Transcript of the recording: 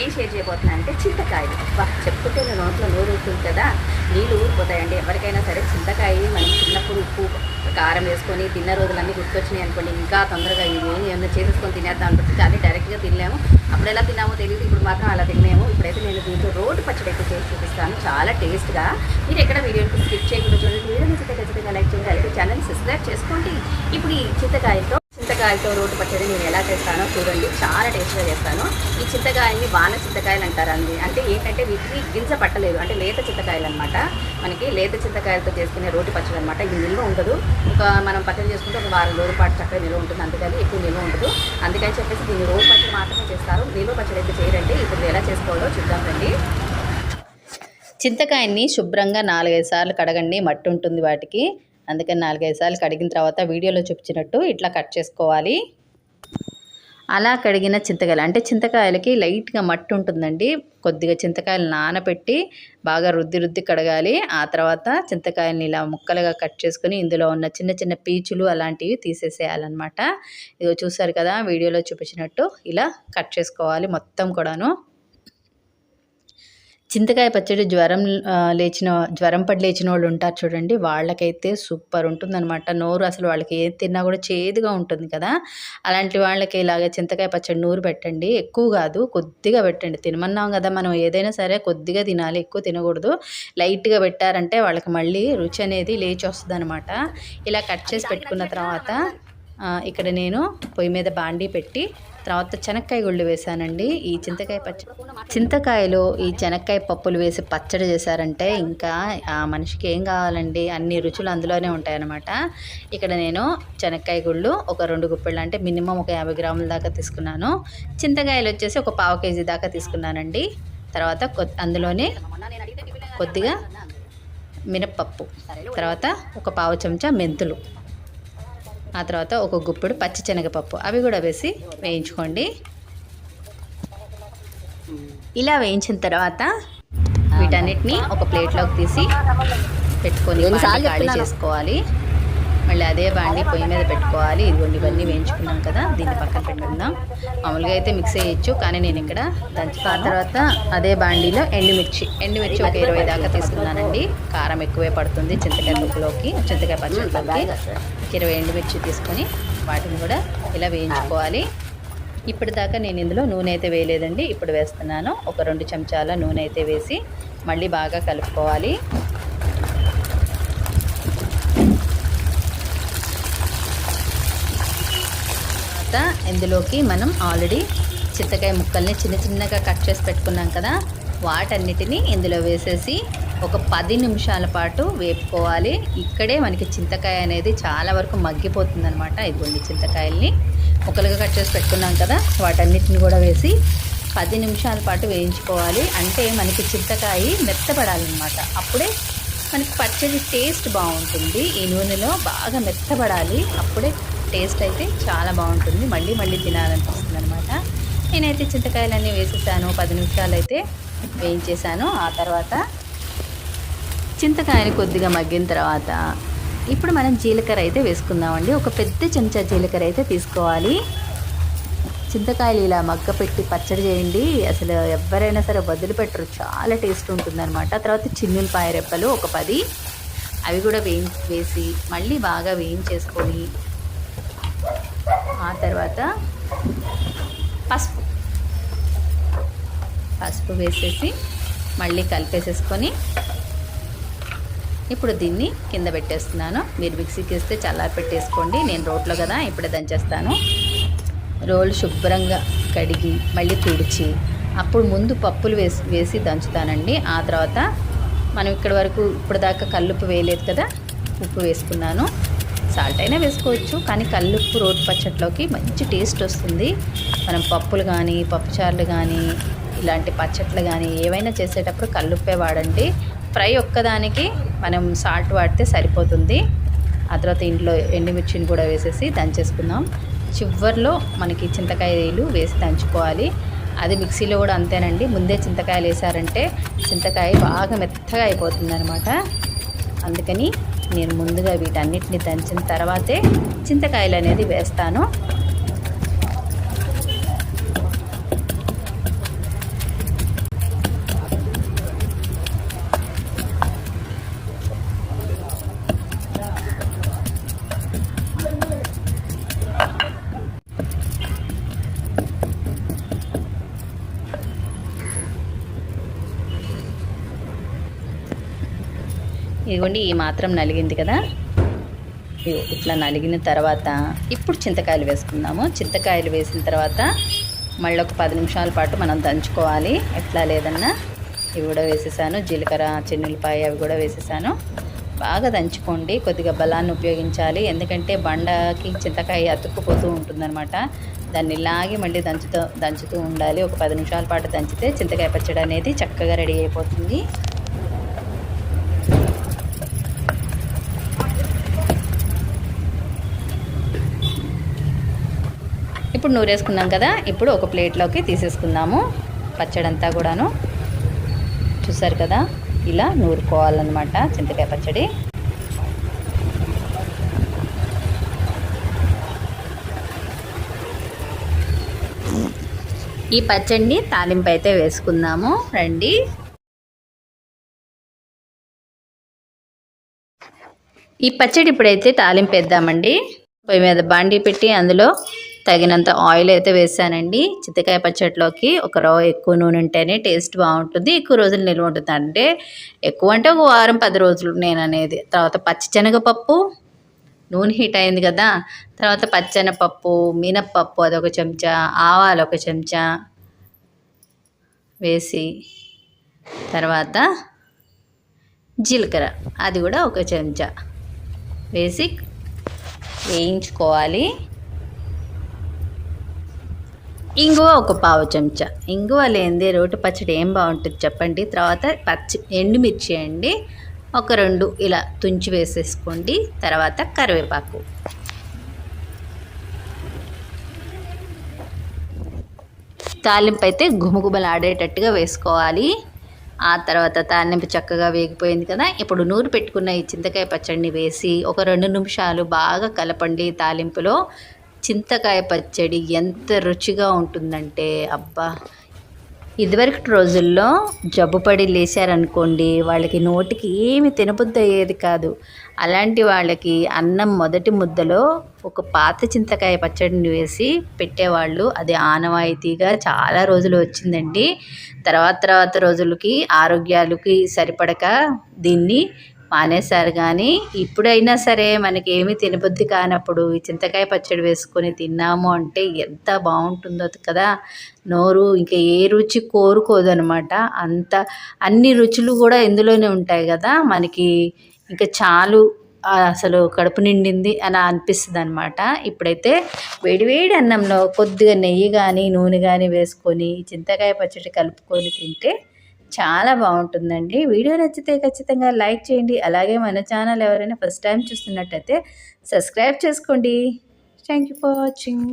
ఏం షేర్ చేయబోతున్నా అంటే చింతకాయలు. వా చెప్పుకుంటే నేను నోట్లో నోరు ఊరుతుంది కదా. నీళ్ళు ఊరిపోతాయండి. ఎవరికైనా సరే చింతకాయ మనం చిన్నప్పుడు ఉప్పు కారం వేసుకొని తిన్న రోజులన్నీ గుర్తొచ్చినాయి అనుకోండి. ఇంకా తొందరగా ఇది ఏం ఏమైనా చేసేసుకొని తినేద్దాం అనుకుంటుంది కానీ డైరెక్ట్గా తినలేము. అప్పుడు ఎలా తిన్నామో తెలియదు. ఇప్పుడు మాత్రం అలా తినలేము. ఇప్పుడైతే నేను దీంట్లో రోడ్డు పచ్చడి అయితే చేసి చూపిస్తాను. చాలా టేస్ట్గా. మీరు ఎక్కడ వీడియోని స్కిప్ చేయకుండా చూడండి. వీడియో నచ్చితే ఖచ్చితంగా లైక్ చేయండి. అలాగే ఛానల్ సబ్స్క్రైబ్ చేసుకోండి. ఇప్పుడు ఈ చింతకాయతో చింతకాయలతో రోడ్డు పచ్చడి నేను ఎలా చేస్తానో చూడండి. చాలా టేస్ట్గా చేస్తాను. ఈ చింతకాయని వాన చింతకాయలు అంటారండి. అంటే ఏంటంటే వీటికి గింజ పట్టలేదు. అంటే లేత చింతకాయలు అనమాట మనకి లేత చింతకాయలతో చేసుకునే రోటి పచ్చడి అనమాట. ఇది నిల్వ ఉండదు. ఒక మనం పచ్చడి చేసుకుంటే ఒక వారం రోజుల పాటు చక్కగా నిల్వ ఉంటుంది. అందుకని ఎక్కువ నిల్వ ఉండదు. అందుకని చెప్పేసి దీన్ని రోటి పచ్చడి మాత్రమే చేస్తారు. నిల్వ పచ్చడి అయితే చేయరండి. ఇప్పుడు ఎలా చేసుకోవాలో చూద్దాం రండి. చింతకాయని శుభ్రంగా నాలుగైదు సార్లు కడగండి. మట్టి ఉంటుంది వాటికి. అందుకని నాలుగైదు సార్లు కడిగిన తర్వాత వీడియోలో చూపించినట్టు ఇట్లా కట్ చేసుకోవాలి. అలా కడిగిన చింతకాయలు అంటే చింతకాయలకి లైట్గా మట్టి ఉంటుందండి. కొద్దిగా చింతకాయలు నానబెట్టి బాగా రుద్ది రుద్ది కడగాలి. ఆ తర్వాత చింతకాయలని ఇలా ముక్కలుగా కట్ చేసుకుని ఇందులో ఉన్న చిన్న చిన్న పీచులు అలాంటివి తీసేసేయాలన్నమాట. ఇదిగో చూసారు కదా వీడియోలో చూపించినట్టు ఇలా కట్ చేసుకోవాలి మొత్తం కూడాను. చింతకాయ పచ్చడి జ్వరం లేచిన జ్వరం పడి లేచిన వాళ్ళు ఉంటారు చూడండి వాళ్ళకైతే సూపర్ ఉంటుందన్నమాట. నోరు అసలు వాళ్ళకి ఏది తిన్నా కూడా చేదుగా ఉంటుంది కదా. అలాంటి వాళ్ళకి ఇలాగ చింతకాయ పచ్చడి నూరు పెట్టండి. ఎక్కువ కాదు కొద్దిగా పెట్టండి. తినమన్నాం కదా మనం ఏదైనా సరే కొద్దిగా తినాలి ఎక్కువ తినకూడదు. లైట్గా పెట్టారంటే వాళ్ళకి మళ్ళీ రుచి అనేది లేచి వస్తుంది ఇలా కట్ చేసి పెట్టుకున్న తర్వాత ఇక్కడ నేను పొయ్యి మీద బాండీ పెట్టి తర్వాత చెనక్కాయ గుళ్ళు వేసానండి ఈ చింతకాయ పచ్చడి చింతకాయలో ఈ చెనక్కాయ పప్పులు వేసి పచ్చడి చేశారంటే ఇంకా ఆ మనిషికి ఏం కావాలండి? అన్ని రుచులు అందులోనే ఉంటాయన్నమాట. ఇక్కడ నేను చెనక్కాయ గుళ్ళు ఒక రెండు గుప్పెళ్ళు అంటే మినిమం ఒక యాభై గ్రాముల దాకా తీసుకున్నాను. చింతకాయలు వచ్చేసి ఒక పావు కేజీ దాకా తీసుకున్నానండి. తర్వాత కొ- అందులోనే కొద్దిగా మినప్పప్పు తర్వాత ఒక పావు చెంచా మెంతులు. ఆ తర్వాత ఒక గుప్పెడు పచ్చి శనగపప్పు. అవి కూడా వేసి వేయించుకోండి. ఇలా వేయించిన తర్వాత వీటన్నిటిని ఒక ప్లేట్లోకి తీసి పెట్టుకొని ఖాళీ చేసుకోవాలి. మళ్ళీ అదే బాండి పొయ్యి మీద పెట్టుకోవాలి. ఇదిగోండి ఇవన్నీ వేయించుకున్నాం కదా దీన్ని పక్కన పెట్టుకుందాం. మామూలుగా అయితే మిక్స్ చేయొచ్చు కానీ నేను ఇక్కడ దంచి తర్వాత అదే బాండీలో ఎండుమిర్చి. ఎండుమిర్చి ఒక ఇరవై దాకా తీసుకున్నానండి. కారం ఎక్కువే పడుతుంది చింతకాయ పప్పులోకి చింతకాయ పచ్చడిలోకి. ఇరవై ఎండుమిర్చి తీసుకొని వాటిని కూడా ఇలా వేయించుకోవాలి. ఇప్పటిదాకా నేను ఇందులో నూనె అయితే వేయలేదండి. ఇప్పుడు వేస్తున్నాను. ఒక రెండు చెంచాల నూనె అయితే వేసి మళ్ళీ బాగా కలుపుకోవాలి. తర్వాత ఇందులోకి మనం ఆల్రెడీ చింతకాయ ముక్కల్ని చిన్న చిన్నగా కట్ చేసి పెట్టుకున్నాం కదా వాటన్నిటిని ఇందులో వేసేసి ఒక పది నిమిషాల పాటు వేపుకోవాలి. ఇక్కడే మనకి చింతకాయ అనేది చాలా వరకు మగ్గిపోతుంది అనమాట ఇదిగోండి చింతకాయల్ని. ముక్కలుగా కట్ చేసి పెట్టుకున్నాం కదా వాటన్నిటిని కూడా వేసి పది నిమిషాల పాటు వేయించుకోవాలి. అంటే మనకి చింతకాయ మెత్తపడాలన్నమాట అప్పుడే మనకి పచ్చడి టేస్ట్ బాగుంటుంది. ఈ నూనెలో బాగా మెత్తపడాలి అప్పుడే టేస్ట్ అయితే చాలా బాగుంటుంది. మళ్ళీ మళ్ళీ తినాలనిపిస్తుంది అనమాట నేనైతే చింతకాయలన్నీ వేసేసాను. పది నిమిషాలు అయితే వేయించేసాను. ఆ తర్వాత చింతకాయని కొద్దిగా మగ్గిన తర్వాత ఇప్పుడు మనం జీలకర్ర అయితే వేసుకుందామండి. ఒక పెద్ద చెంచా జీలకర్ర అయితే తీసుకోవాలి. చింతకాయలు ఇలా మగ్గ పెట్టి పచ్చడి చేయండి. అసలు ఎవరైనా సరే వదిలిపెట్టరు. చాలా టేస్ట్ ఉంటుందన్నమాట. తర్వాత చిన్నులపాయ రెప్పలు ఒక పది. అవి కూడా వేయి వేసి మళ్ళీ బాగా వేయించేసుకొని ఆ తర్వాత పసుపు. పసుపు వేసేసి మళ్ళీ కలిపేసేసుకొని ఇప్పుడు దీన్ని కింద పెట్టేస్తున్నాను. మీరు మిక్సీకి వేస్తే చల్లారి పెట్టేసుకోండి. నేను రోట్లో కదా ఇప్పుడే దంచేస్తాను. రోలు శుభ్రంగా కడిగి మళ్ళీ తుడిచి అప్పుడు ముందు పప్పులు వేసి వేసి దంచుతానండి. ఆ తర్వాత మనం ఇక్కడి వరకు ఇప్పుడు దాకా కల్లుప్పు వేయలేదు కదా ఉప్పు వేసుకున్నాను. సాల్ట్ అయినా వేసుకోవచ్చు కానీ కల్లుప్పు రోటి పచ్చట్లోకి మంచి టేస్ట్ వస్తుంది. మనం పప్పులు కానీ పప్పుచారులు కానీ ఇలాంటి పచ్చట్లు కానీ ఏవైనా చేసేటప్పుడు కల్లుప్పే వాడండి. ఫ్రై ఒక్కదానికి మనం సాల్ట్ వాడితే సరిపోతుంది. ఆ తర్వాత ఇంట్లో ఎండుమిర్చిని కూడా వేసేసి దంచేసుకుందాం. చివర్లో మనకి చింతకాయలు వేసి దంచుకోవాలి. అది మిక్సీలో కూడా అంతేనండి. ముందే చింతకాయలు వేసారంటే చింతకాయ బాగా మెత్తగా అయిపోతుంది అనమాట అందుకని నేను ముందుగా వీటన్నిటిని దంచిన తర్వాతే చింతకాయలు అనేది వేస్తాను. ఇదిగోండి ఈ మాత్రం నలిగింది కదా. ఇట్లా నలిగిన తర్వాత ఇప్పుడు చింతకాయలు వేసుకుందాము. చింతకాయలు వేసిన తర్వాత మళ్ళీ ఒక పది నిమిషాల పాటు మనం దంచుకోవాలి. ఎట్లా లేదన్నా. ఇవి కూడా వేసేసాను. జీలకర్ర చెన్నులపాయ అవి కూడా వేసేసాను. బాగా దంచుకోండి. కొద్దిగా బలాన్ని ఉపయోగించాలి. ఎందుకంటే బండకి చింతకాయ అతుక్కుపోతూ ఉంటుందన్నమాట. దాన్ని లాగి మళ్ళీ దంచుతూ దంచుతూ ఉండాలి. ఒక పది నిమిషాల పాటు దంచితే చింతకాయ పచ్చడి అనేది చక్కగా రెడీ అయిపోతుంది. ఇప్పుడు నూరు వేసుకున్నాం కదా ఇప్పుడు ఒక ప్లేట్లోకి తీసేసుకుందాము పచ్చడి అంతా కూడాను. చూసారు కదా ఇలా నూరుకోవాలన్నమాట చింతకాయ పచ్చడి. ఈ పచ్చడిని తాలింపు అయితే వేసుకుందాము రండి. ఈ పచ్చడి ఇప్పుడైతే తాలింపు వేద్దామండి. పొయ్యి మీద బాండీ పెట్టి అందులో తగినంత ఆయిల్ అయితే వేసానండి. చింతకాయ పచ్చడిలోకి ఒక రవ్వ ఎక్కువ నూనె ఉంటేనే టేస్ట్ బాగుంటుంది. ఎక్కువ రోజులు నిల్వ ఉంటుంది. అంటే ఎక్కువ అంటే ఒక వారం పది రోజులు నేను అనేది. తర్వాత పచ్చిశనగపప్పు. నూనె హీట్ అయింది కదా. తర్వాత పచ్చెనపప్పు మినప్పప్పు అదొక చెంచా ఆవాలు ఒక చెంచా వేసి తర్వాత జీలకర్ర అది కూడా ఒక చెంచా వేసి వేయించుకోవాలి. ఇంగువ ఒక పావు చెంచా. ఇంగువ లేనిదే రోటి పచ్చడి ఏం బాగుంటుంది చెప్పండి. తర్వాత పచ్చి ఎండుమిర్చి అండి. ఒక రెండు ఇలా తుంచి వేసేసుకోండి. తర్వాత కరివేపాకు. తాలింపు అయితే గుమగుమలాడేటట్టుగా వేసుకోవాలి. ఆ తర్వాత తాలింపు చక్కగా వేగిపోయింది కదా. ఇప్పుడు నూరు పెట్టుకున్న ఈ చింతకాయ పచ్చడిని వేసి ఒక రెండు నిమిషాలు బాగా కలపండి తాలింపులో. చింతకాయ పచ్చడి ఎంత రుచిగా ఉంటుందంటే అబ్బా! ఇదివరకటి రోజుల్లో జబ్బుపడి లేచారనుకోండి వాళ్ళకి నోటికి ఏమి తినబుద్ధి అయ్యేది కాదు. అలాంటి వాళ్ళకి అన్నం మొదటి ముద్దలో ఒక పాత చింతకాయ పచ్చడిని వేసి పెట్టేవాళ్ళు. అది ఆనవాయితీగా చాలా రోజులు వచ్చిందండి. తర్వాత తర్వాత రోజులకి ఆరోగ్యాలకి సరిపడక దీన్ని మానేశారు కానీ ఇప్పుడైనా సరే మనకి ఏమి తినబుద్ధి కానప్పుడు ఈ చింతకాయ పచ్చడి వేసుకొని తిన్నాము అంటే ఎంత బాగుంటుందో కదా. నోరు ఇంకా ఏ రుచి కోరుకోదు అనమాట అంత అన్ని రుచులు కూడా ఇందులోనే ఉంటాయి కదా. మనకి ఇంకా చాలు అసలు కడుపు నిండింది అని అనిపిస్తుంది అనమాట ఇప్పుడైతే వేడివేడి అన్నంలో కొద్దిగా నెయ్యి కానీ నూనె కానీ వేసుకొని చింతకాయ పచ్చడి కలుపుకొని తింటే చాలా బాగుంటుందండి. వీడియో నచ్చితే ఖచ్చితంగా లైక్ చేయండి. అలాగే మన ఛానల్ ఎవరైనా ఫస్ట్ టైం చూస్తున్నట్టయితే సబ్స్క్రైబ్ చేసుకోండి. Thank you for watching.